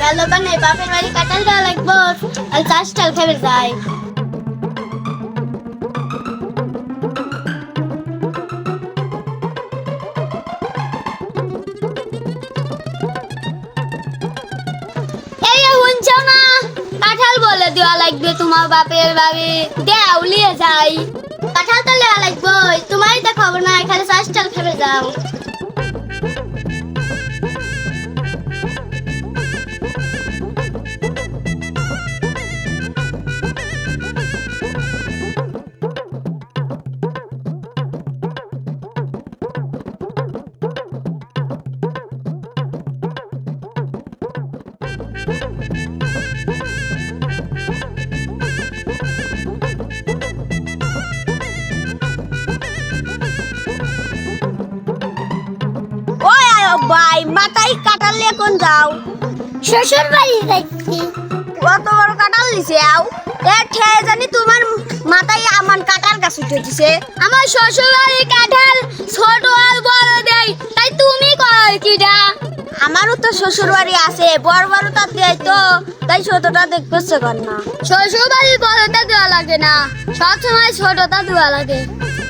কাঁঠাল দোকান নেই বাপের বাড়ি কাঁঠাল দেওয়া লাগবো আর চাষ টাল খাবে যাই দেওয়া লাগবে তোমার বাপের বাড়ি দেও লিয়ে যাই কাঁঠাল তো লেওয়া লাগবে তোমারই তো খবর না এখানে চাষ টাল খাবে যাও ভাই মাথায় কাটাল নিয়ে কোন যাও? শ্বশুর বাড়ি যাচ্ছি। কত বড় কাটাল নিছে আও? এ ঠে জানি তোমার মাথায় আমার কাটার গাছ উঠে দিছে আমার শ্বশুর বাড়ি কাঁঠাল ছোট তো শ্বশুর বাড়ি আছে বড় বড় তা দেয় তো তাই ছোটটা দেখতেছে কর না শ্বশুর বাড়ি বড়টা দেওয়া লাগে না সব সময় ছোটটা দেওয়া লাগে।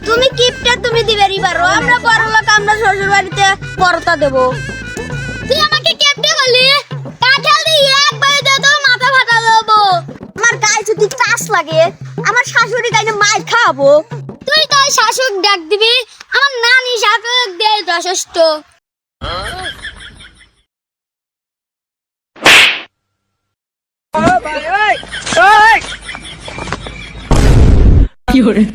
তুমি কিপটা তুমি দিবেরই পারো আমরা বড় লোক আমরা শ্বশুর বাড়িতে বড়টা দেবো। তুই আমাকে কেপটে বলি কাঁঠাল দিয়ে একবারে দে তো মাথা ফাটা দেবো। আমার গায়ে যদি চাষ লাগে আমার শাশুড়ি গায়ে মাছ খাওয়াবো। তুই তো ওই শাসক ডাক দিবি আমার নানি শাসক দে যথেষ্ট। 有人